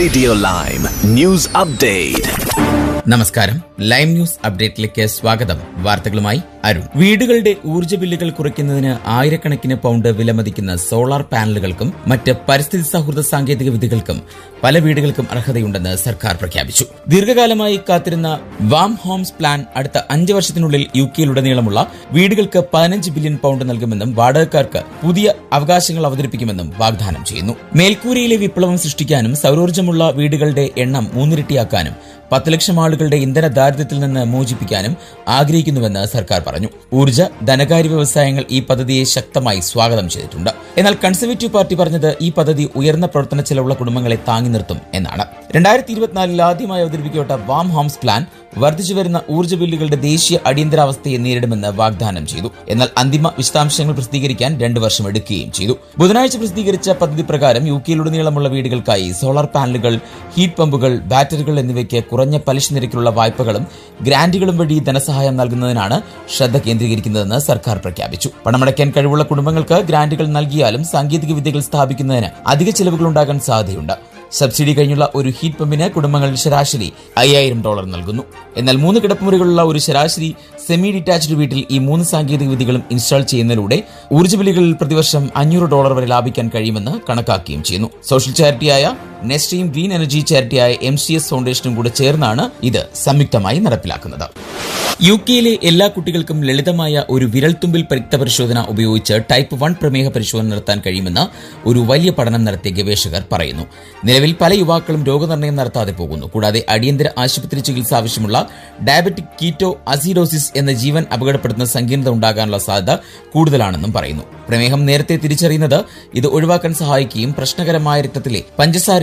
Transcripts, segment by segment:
Radio Lime News Update. നമസ്കാരം. Lime news അപ്ഡേറ്റിലേക്ക് സ്വാഗതം. വാർത്തകളുമായി അരുൺ. വീടുകളുടെ ഊർജ ബില്ലുകൾ കുറയ്ക്കുന്നതിന് ആയിരക്കണക്കിന് പൗണ്ട് വിലമതിക്കുന്ന സോളാർ പാനലുകൾക്കും മറ്റ് പരിസ്ഥിതി സൗഹൃദ സാങ്കേതിക വിദ്യകൾക്കും പല വീടുകൾക്കും അർഹതയുണ്ടെന്ന് സർക്കാർ പ്രഖ്യാപിച്ചു. ദീർഘകാലമായി കാത്തിരുന്ന വാം ഹോംസ് പ്ലാൻ അടുത്ത അഞ്ച് വർഷത്തിനുള്ളിൽ യു കെയിലുടനീളമുള്ള വീടുകൾക്ക് പതിനഞ്ച് ബില്യൺ പൗണ്ട് നൽകുമെന്നും വാടകക്കാർക്ക് പുതിയ അവകാശങ്ങൾ അവതരിപ്പിക്കുമെന്നും വാഗ്ദാനം ചെയ്യുന്നു. മേൽക്കൂരയിലെ വിപ്ലവം സൃഷ്ടിക്കാനും സൗരോർജമുള്ള വീടുകളുടെ എണ്ണം മൂന്നിരട്ടിയാക്കാനും പത്ത് ലക്ഷം ആളുകളുടെ ഇന്ധന ദാരിദ്ര്യത്തിൽ നിന്ന് മോചിപ്പിക്കാനും ആഗ്രഹിക്കുന്നുവെന്ന് സർക്കാർ പറഞ്ഞു. ഊർജ ധനകാര്യ വ്യവസായങ്ങൾ ഈ പദ്ധതിയെ ശക്തമായി സ്വാഗതം ചെയ്തിട്ടുണ്ട്. എന്നാൽ കൺസർവേറ്റീവ് പാർട്ടി പറഞ്ഞത് ഈ പദ്ധതി ഉയർന്ന പ്രവർത്തന ചെലവുള്ള കുടുംബങ്ങളെ താങ്ങി നിർത്തും എന്നാണ്. രണ്ടായിരത്തി ഇരുപത്തിനാലിൽ ആദ്യമായി അവതരിപ്പിക്കപ്പെട്ട വാം ഹോംസ് പ്ലാൻ വർദ്ധിച്ചു വരുന്ന ഊർജ ബില്ലുകളുടെ ദേശീയ അടിയന്തരാവസ്ഥയെ നേരിടുമെന്ന് വാഗ്ദാനം ചെയ്തു. എന്നാൽ അന്തിമ വിശദാംശങ്ങൾ പ്രസിദ്ധീകരിക്കാൻ രണ്ടു വർഷം എടുക്കുകയും ചെയ്തു. ബുധനാഴ്ച പ്രസിദ്ധീകരിച്ച പദ്ധതി പ്രകാരം യു കെയിലുടനീളമുള്ള വീടുകൾക്കായി സോളാർ പാനലുകൾ ഹീറ്റ് പമ്പുകൾ ബാറ്ററികൾ എന്നിവയ്ക്ക് കുറഞ്ഞ പലിശ നിരക്കിലുള്ള വായ്പകളും ഗ്രാന്റുകളും വഴി ധനസഹായം നൽകുന്നതിനാണ് ശ്രദ്ധ കേന്ദ്രീകരിക്കുന്നതെന്ന് സർക്കാർ പ്രഖ്യാപിച്ചു. പണമടയ്ക്കാൻ കഴിവുള്ള കുടുംബങ്ങൾക്ക് ഗ്രാന്റുകൾ നൽകിയാലും സാങ്കേതിക വിദ്യകൾ സ്ഥാപിക്കുന്നതിന് അധിക ചെലവുകൾ ഉണ്ടാകാൻ സാധ്യതയുണ്ട്. സബ്സിഡി കഴിഞ്ഞുള്ള ഒരു ഹീറ്റ് പമ്പിന് കുടുംബങ്ങൾ ശരാശരി അയ്യായിരം ഡോളർ നൽകുന്നു. എന്നാൽ മൂന്ന് കിടപ്പുമുറികളുള്ള ഒരു ശരാശരി സെമി ഡിറ്റാച്ച്ഡ് വീട്ടിൽ ഈ മൂന്ന് സാങ്കേതിക വിദ്യകളും ഇൻസ്റ്റാൾ ചെയ്യുന്നതിലൂടെ ഊർജ ബില്ലുകളിൽ പ്രതിവർഷം അഞ്ഞൂറ് ഡോളർ വരെ ലാഭിക്കാൻ കഴിയുമെന്ന് കണക്കാക്കുകയും ചെയ്യുന്നു. സോഷ്യൽ ചാരിറ്റിയായ നെസ്റ്റീം ഗ്രീൻ എനർജി ചാരിറ്റിയായ എം സി എസ് ഫൗണ്ടേഷനും കൂടെ ചേർന്നാണ് ഇത് സംയുക്തമായി നടപ്പിലാക്കുന്നത്. യു കെയിലെ എല്ലാ കുട്ടികൾക്കും ലളിതമായ ഒരു വിരൽത്തുമ്പിൽ പരിക്ത പരിശോധന ഉപയോഗിച്ച് ടൈപ്പ് വൺ പ്രമേഹ പരിശോധന നടത്താൻ കഴിയുമെന്ന് ഒരു വലിയ പഠനം നടത്തിയ ഗവേഷകർ പറയുന്നു. നിലവിൽ പല യുവാക്കളും രോഗനിർണയം നടത്താതെ പോകുന്നു. കൂടാതെ അടിയന്തര ആശുപത്രി ചികിത്സ ആവശ്യമുള്ള ഡയബറ്റിക് കീറ്റോ അസിഡോസിസ് എന്ന ജീവൻ അപകടപ്പെടുത്തുന്ന സങ്കീർണത ഉണ്ടാകാനുള്ള സാധ്യത കൂടുതലാണെന്നും പറയുന്നു. പ്രമേഹം നേരത്തെ തിരിച്ചറിയുന്നത് ഇത് ഒഴിവാക്കാൻ സഹായിക്കുകയും പ്രശ്നകരമായ രക്തത്തിലെ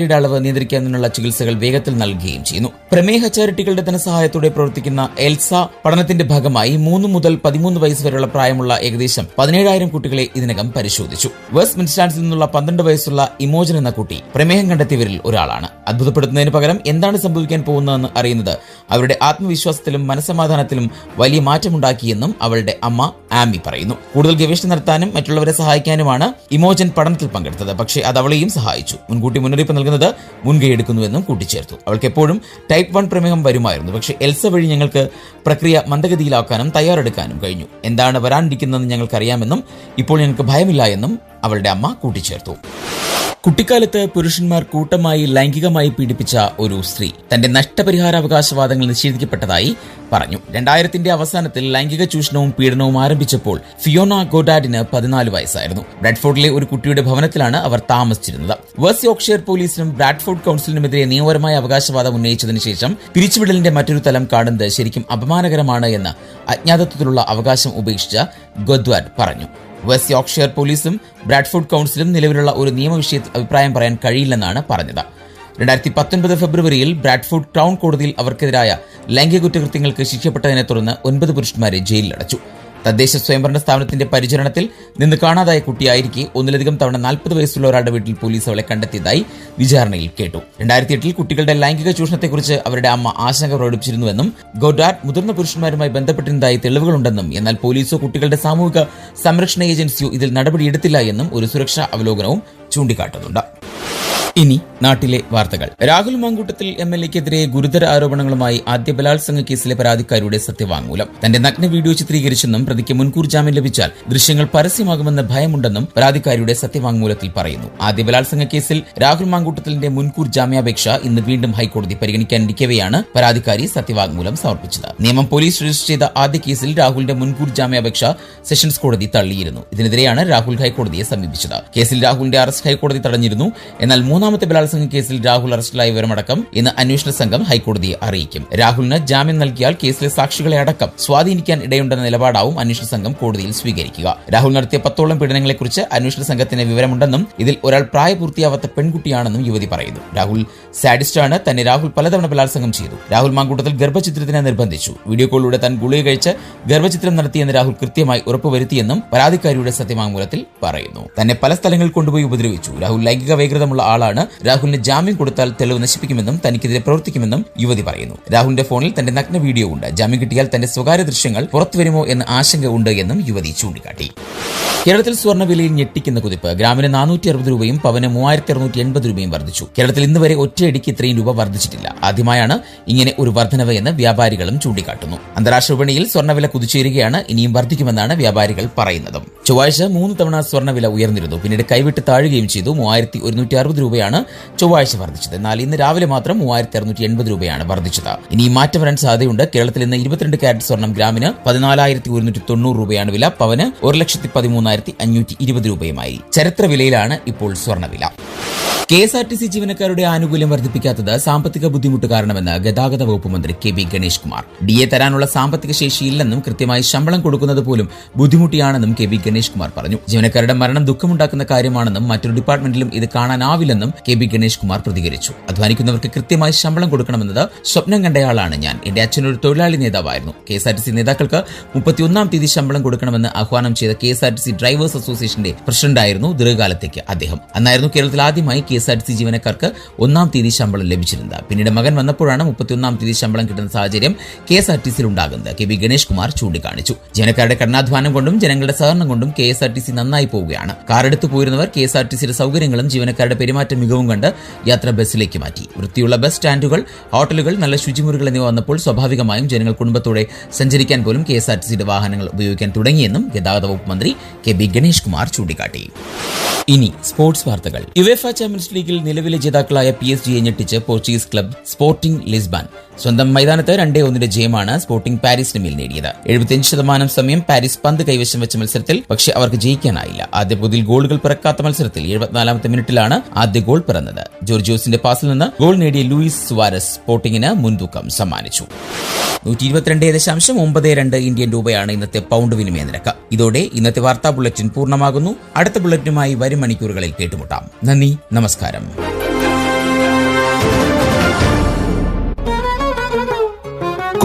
പഞ്ചസാരയുടെ അളവ് നിയന്ത്രിക്കുന്നതിനുള്ള ചികിത്സകൾ വേഗത്തിൽ നൽകുകയും ചെയ്യുന്നു. പ്രമേഹ ചാരിറ്റികളുടെ ധനസഹായത്തോടെ പ്രവർത്തിക്കുന്ന എൽസ പഠനത്തിന്റെ ഭാഗമായി മൂന്ന് മുതൽ പതിമൂന്ന് വയസ്സ് വരെയുള്ള പ്രായമുള്ള ഏകദേശം പതിനേഴായിരം കുട്ടികളെ ഇതിനകം പരിശോധിച്ചു. വെസ്റ്റ് മിൻസ്റ്റാൻസിൽ നിന്നുള്ള പന്ത്രണ്ട് വയസ്സുള്ള ഇമോജൻ എന്ന കുട്ടി പ്രമേഹം കണ്ടെത്തിയവരിൽ ഒരാളാണ്. അത്ഭുതപ്പെടുത്തുന്നതിന് പകരം എന്താണ് സംഭവിക്കാൻ പോകുന്നതെന്ന് അറിയുന്നത് അവരുടെ ആത്മവിശ്വാസത്തിലും മനസമാധാനത്തിലും വലിയ മാറ്റമുണ്ടാക്കിയെന്നും അവളുടെ അമ്മ ആമി പറയുന്നു. കൂടുതൽ ഗവേഷണം നടത്താനും മറ്റുള്ളവരെ സഹായിക്കാനുമാണ് ഇമോജൻ പഠനത്തിൽ പങ്കെടുത്തത്. പക്ഷേ അത് അവളെയും സഹായിച്ചു. മുൻകൂട്ടി മുന്നറിയിപ്പ് നൽകുന്നത് മുൻകൈ എടുക്കുന്നുവെന്നും കൂട്ടിച്ചേർത്തു. അവൾക്ക് എപ്പോഴും ടൈപ്പ് വൺ പ്രമേഹം വരുമായിരുന്നു. പക്ഷേ എൽസ വഴി ഞങ്ങൾക്ക് പ്രക്രിയ മന്ദഗതിയിലാക്കാനും തയ്യാറെടുക്കാനും കഴിഞ്ഞു. എന്താണ് വരാനിരിക്കുന്നതെന്ന് ഞങ്ങൾക്കറിയാമെന്നും ഇപ്പോൾ ഞങ്ങൾക്ക് ഭയമില്ല എന്നും അവളുടെ അമ്മ കൂട്ടിച്ചേർത്തു. കുട്ടിക്കാലത്ത് പുരുഷന്മാർ കൂട്ടമായി ലൈംഗികമായി പീഡിപ്പിച്ച ഒരു സ്ത്രീ തന്റെ നഷ്ടപരിഹാരാവകാശവാദങ്ങൾ നിഷേധിക്കപ്പെട്ടതായി പറഞ്ഞു. രണ്ടായിരത്തിന്റെ അവസാനത്തിൽ ലൈംഗിക ചൂഷണവും പീഡനവും ആരംഭിച്ചപ്പോൾ ഫിയോണ ഗോഡാഡിന് പതിനാല് വയസ്സായിരുന്നു. ബ്രാഡ്ഫോർഡിലെ ഒരു കുട്ടിയുടെ ഭവനത്തിലാണ് അവർ താമസിച്ചിരുന്നത്. വെസ്റ്റ് യോക്ഷയർ പോലീസിനും ബ്രാഡ്ഫോർഡ് കൌൺസിലിനുമെതിരെ നിയമപരമായ അവകാശവാദം ഉന്നയിച്ചതിനു ശേഷം പിരിച്ചുവിടലിന്റെ മറ്റൊരു തലം കാണുന്നത് ശരിക്കും അപമാനകരമാണ് എന്ന് അജ്ഞാതത്വത്തിലുള്ള അവകാശം ഉപേക്ഷിച്ച ഗൊദ്വാഡ് പറഞ്ഞു. വെസ്റ്റ് യോർക്ക്ഷയർ പോലീസും ബ്രാഡ്ഫുഡ് കൗൺസിലും നിലവിലുള്ള ഒരു നിയമവിഷയത്തിൽ അഭിപ്രായം പറയാൻ കഴിയില്ലെന്നാണ് പറഞ്ഞത്. രണ്ടായിരത്തി പത്തൊൻപത് ഫെബ്രുവരിയിൽ ബ്രാഡ്ഫുഡ് ടൗൺ കോടതിയിൽ അവർക്കെതിരായ ലൈംഗിക കുറ്റകൃത്യങ്ങൾക്ക് ശിക്ഷപ്പെട്ടതിനെ തുടർന്ന് ഒൻപത് പുരുഷന്മാരെ ജയിലിലടച്ചു. തദ്ദേശ സ്വയംഭരണ സ്ഥാപനത്തിന്റെ പരിചരണത്തിൽ നിന്ന് കാണാതായ കുട്ടിയായിരിക്കെ ഒന്നിലധികം തവണ നാൽപ്പത് വയസ്സുള്ള ഒരാളുടെ വീട്ടിൽ പോലീസ് അവളെ കണ്ടെത്തിയതായി വിചാരണയിൽ കേട്ടു. രണ്ടായിരത്തി എട്ടിൽ കുട്ടികളുടെ ലൈംഗിക ചൂഷണത്തെക്കുറിച്ച് അവരുടെ അമ്മ ആശങ്ക പ്രകടിപ്പിച്ചിരുന്നുവെന്നും ഗോഡാർഡ് മുതിർന്ന പുരുഷന്മാരുമായി ബന്ധപ്പെട്ടിരുന്നതായി തെളിവുകളുണ്ടെന്നും എന്നാൽ പോലീസോ കുട്ടികളുടെ സാമൂഹിക സംരക്ഷണ ഏജൻസിയോ ഇതിൽ നടപടിയെടുത്തില്ല എന്നും ഒരു സുരക്ഷാ അവലോകനവും ചൂണ്ടിക്കാട്ടുന്നുണ്ട്. ഇനി നാട്ടിലെ വാർത്തകൾ. രാഹുൽ മാങ്കൂട്ടത്തിൽ എം എൽ എക്കെതിരെ ഗുരുതര ആരോപണങ്ങളുമായി ആദ്യ ബലാത്സംഗ കേസിലെ പരാതിക്കാരിയുടെ സത്യവാങ്മൂലം. തന്റെ നഗ്ന വീഡിയോ ചിത്രീകരിച്ചെന്നും പ്രതിക്ക് മുൻകൂർ ജാമ്യം ലഭിച്ചാൽ ദൃശ്യങ്ങൾ പരസ്യമാകുമെന്ന് ഭയമുണ്ടെന്നും പരാതിക്കാരിയുടെ സത്യവാങ്മൂലത്തിൽ പറയുന്നു. ആദ്യ ബലാത്സംഗ കേസിൽ രാഹുൽ മാങ്കൂട്ടത്തിന്റെ മുൻകൂർ ജാമ്യാപേക്ഷ ഇന്ന് വീണ്ടും ഹൈക്കോടതി പരിഗണിക്കാനിരിക്കവെയാണ് പരാതിക്കാരി സത്യവാങ്മൂലം സമർപ്പിച്ചത്. നിയമം പോലീസ് രജിസ്റ്റർ ചെയ്ത ആദ്യ കേസിൽ രാഹുലിന്റെ മുൻകൂർ ജാമ്യാപേക്ഷ സെഷൻസ് കോടതി തള്ളിയിരുന്നു. ഇതിനെതിരെയാണ് രാഹുൽ ഹൈക്കോടതിയെ സമീപിച്ചത്. കേസിൽ രാഹുലിന്റെ അറസ്റ്റ് ഹൈക്കോടതി തടഞ്ഞിരുന്നു. എന്നാൽ മൂന്നാമത്തെ കേസിൽ രാഹുൽ അറസ്റ്റിലായ വിവരമടക്കം ഇന്ന് അന്വേഷണ സംഘം ഹൈക്കോടതിയെ അറിയിക്കും. രാഹുലിന് ജാമ്യം നൽകിയാൽ കേസിലെ സാക്ഷികളെ അടക്കം സ്വാധീനിക്കാൻ ഇടയുണ്ടെന്ന നിലപാടാവും അന്വേഷണ സംഘം കോടതിയിൽ സ്വീകരിക്കുക. രാഹുൽ നടത്തിയ പത്തോളം പീഡനങ്ങളെക്കുറിച്ച് അന്വേഷണ സംഘത്തിന് വിവരമുണ്ടെന്നും ഇതിൽ ഒരാൾ പ്രായപൂർത്തിയാവാത്ത പെൺകുട്ടിയാണെന്നും യുവതി പറയുന്നു. രാഹുൽ സാഡിസ്റ്റാണ് തന്നെ രാഹുൽ പലതവണ ബലാത്സംഗം ചെയ്തു. രാഹുൽ മാങ്കൂട്ടത്തിൽ ഗർഭചിത്രത്തിനെ നിർബന്ധിച്ചു. വീഡിയോ കോളിലൂടെ താൻ ഗുളിക കഴിച്ച് ഗർഭചിത്രം നടത്തിയെന്ന് രാഹുൽ കൃത്യമായി ഉറപ്പുവരുത്തിയെന്നും പരാതിക്കാരിയുടെ സത്യവാങ്മൂലത്തിൽ പറയുന്നു. തന്നെ പല സ്ഥലങ്ങളിൽ കൊണ്ടുപോയി ഉപദ്രവിച്ചു. രാഹുൽ ലൈംഗിക വൈകൃതമുള്ള ആളാണ്. രാഹുലിന് ജാമ്യം കൊടുത്താൽ തെളിവ് നശിപ്പിക്കുമെന്നും തനിക്കെതിരെ പ്രവർത്തിക്കുമെന്നും യുവതി പറയുന്നു. രാഹുലിന്റെ ഫോണിൽ തന്റെ നഗ്ന വീഡിയോ ഉണ്ട്. ജാമ്യം കിട്ടിയാൽ തന്റെ സ്വകാര്യ ദൃശ്യങ്ങൾ പുറത്തുവരുമോ എന്ന ആശങ്ക ഉണ്ട് എന്നും യുവതി ചൂണ്ടിക്കാട്ടി. കേരളത്തിൽ സ്വർണവിലയിൽ ഞെട്ടിക്കുന്ന കുതിപ്പ് ഗ്രാമിന് നാനൂറ്റി അറുപത് രൂപയും പവന് മൂവായിരത്തി അറുന്നൂറ്റി എൺപത് രൂപയും വർദ്ധിച്ചു. കേരളത്തിൽ ഇന്ന് വരെ ഒറ്റയടിക്ക് ഇത്രയും രൂപ വർദ്ധിച്ചിട്ടില്ല. ആദ്യമായാണ് ഇങ്ങനെ ഒരു വർധനവ് എന്ന് വ്യാപാരികളും ചൂണ്ടിക്കാട്ടുന്നു. അന്താരാഷ്ട്ര വിപണിയിൽ സ്വർണവില കുതിച്ചുയരുകയാണ്. ഇനിയും വർദ്ധിക്കുമെന്നാണ് വ്യാപാരികൾ പറയുന്നത്. ചൊവ്വാഴ്ച മൂന്ന് തവണ സ്വർണവില ഉയർന്നിരുന്നു. പിന്നീട് കൈവിട്ട് താഴുകയും ചെയ്തു. മൂവായിരത്തി ഒരുന്നൂറ്റി അറുപത് രൂപയാണ് ചൊവ്വാഴ്ച വർദ്ധിച്ചത്. എന്നാൽ ഇന്ന് രാവിലെ മാത്രം മൂവായിരത്തി അറുന്നൂറ്റി എൺപത് രൂപയാണ് വർദ്ധിച്ചത്. ഇനി മാറ്റം വരാൻ സാധ്യതയുണ്ട്. കേരളത്തിൽ ഇന്ന് ഇരുപത്തിരണ്ട് കാരറ്റ് സ്വർണം ഗ്രാമിന് പതിനാലായിരത്തി ഒരുന്നൂറ്റി തൊണ്ണൂറ് രൂപയാണ് വില പവന് ഒരു ലക്ഷത്തി പതിമൂന്നായിരത്തി അഞ്ഞൂറ്റി ഇരുപത് രൂപയുമായി. ചരിത്ര വിലയിലാണ് ഇപ്പോൾ സ്വർണവില K S R T C ജീവനക്കാരുടെ ആനുകൂല്യം വർദ്ധിപ്പിക്കാത്തത് സാമ്പത്തിക ബുദ്ധിമുട്ട് കാരണമെന്ന് ഗതാഗത വകുപ്പ് മന്ത്രി K B Ganesh Kumar D A തരാനുള്ള സാമ്പത്തിക ശേഷിയില്ലെന്നും കൃത്യമായി ശമ്പളം കൊടുക്കുന്നത് പോലും ബുദ്ധിമുട്ടിയാണെന്നും കെ ബി ഗണേഷ് കുമാർ പറഞ്ഞു. ജീവനക്കാരുടെ മരണം ദുഃഖമുണ്ടാക്കുന്ന കാര്യമാണെന്നും മറ്റൊരു ഡിപ്പാർട്ട്മെന്റിലും ഇത് കാണാനാവില്ലെന്നും കെ ബി ഗണേഷ് കുമാർ പ്രതികരിച്ചു. അധ്വാനിക്കുന്നവർക്ക് കൃത്യമായി ശമ്പളം കൊടുക്കണമെന്നത് സ്വപ്നം കണ്ടയാളാണ് ഞാൻ. എന്റെ അച്ഛൻ ഒരു തൊഴിലാളി നേതാവായിരുന്നു. K S R T C നേതാക്കൾക്ക് മുപ്പത്തിയൊന്നാം തീയതി ശമ്പളം കൊടുക്കണമെന്ന് ആഹ്വാനം ചെയ്ത K S R T C drivers അസോസിയേഷന്റെ പ്രസിഡന്റായിരുന്നു ദീർഘകാലത്തേക്ക് അദ്ദേഹം. അന്നായിരുന്നു കേരളത്തിൽ ആദ്യമായി K S R T C ജീവനക്കാർക്ക് ഒന്നാം തീയതി ശമ്പളം ലഭിച്ചിരുന്നത്. പിന്നീട് മകൻ വന്നപ്പോഴാണ് മുപ്പത്തിയൊന്നാം തീയതി ശമ്പളം കിട്ടുന്ന സാഹചര്യം കെ എസ് ആർ ടി സിയിൽ ഉണ്ടാകുന്നത്. കെ വി ഗണേഷ് കുമാർ ചൂണ്ടിക്കാണിച്ചു. ജീവനക്കാരുടെ കഠിനാധ്വാനം കൊണ്ടും ജനങ്ങളുടെ സഹകരണം കൊണ്ടും K S R T C നന്നായി പോവുകയാണ്. കാറെടുത്ത് പോയിരുന്നവർ കെ എസ് ആർ ടി സിയുടെ സൗകര്യങ്ങളും ജീവനക്കാരുടെ പെരുമാറ്റ മികവും കണ്ട് യാത്ര ബസ്സിലേക്ക് മാറ്റി. വൃത്തിയുള്ള ബസ് സ്റ്റാൻഡുകൾ ഹോട്ടലുകൾ നല്ല ശുചിമുറികൾ എന്നിവ വന്നപ്പോൾ സ്വാഭാവികമായും ജനങ്ങൾ കുടുംബത്തോടെ സഞ്ചരിക്കാൻ പോലും കെ എസ് ആർ ടി സിയുടെ വാഹനങ്ങൾ ഉപയോഗിക്കാൻ തുടങ്ങിയെന്നും ഗതാഗത വകുപ്പ് മന്ത്രി കെ ബി ഗണേഷ് കുമാർ ചൂണ്ടിക്കാട്ടി. ഇനി സ്പോർട്സ് വാർത്തകൾ. യുവേഫ ചാമ്പ്യൻസ് ലീഗിൽ നിലവിലെ ജേതാക്കളായ പി എസ് ജിയെ ഞെട്ടിച്ച് പോർച്ചുഗീസ് ക്ലബ് സ്പോർട്ടിംഗ് ലിസ്ബാൻ സ്വന്തം മൈതാനത്ത് രണ്ടേ ഒന്നിന്റെ ജയമാണ് സ്പോർട്ടിംഗ് പാരീസിന് മേൽ നേടിയത്. എഴുപത്തിയഞ്ച് ശതമാനം സമയം പാരീസ് പന്ത് കൈവശം വെച്ച മത്സരത്തിൽ പക്ഷേ അവർക്ക് ജയിക്കാനായില്ല. ആദ്യ പകുതിയിൽ ഗോളുകൾ പിറക്കാത്ത മത്സരത്തിൽ എഴുപത്തിനാലാമത്തെ മിനിറ്റിലാണ് ആദ്യ ഗോൾ പിറന്നത്. ജോർജിയോസിന്റെ പാസിൽ നിന്ന് ഗോൾ നേടിയ ലൂയിസ് സുവാരസ് സ്പോർട്ടിങ്ങിന് മുൻതൂക്കം സമ്മാനിച്ചു. നൂറ്റി ഇരുപത്തിരണ്ട് ദശാംശം ഒമ്പത് രണ്ട് ഇന്ത്യൻ രൂപയാണ് ഇന്നത്തെ പൗണ്ട് വിനിമയ നിരക്ക്. ഇതോടെ ഇന്നത്തെ വാർത്താ ബുള്ളറ്റിൻ പൂർണമാകുന്നു. അടുത്ത ബുള്ളറ്റിനുമായി വരും മണിക്കൂറുകളിൽ കേട്ടുമുട്ടാം. നന്ദി നമസ്കാരം.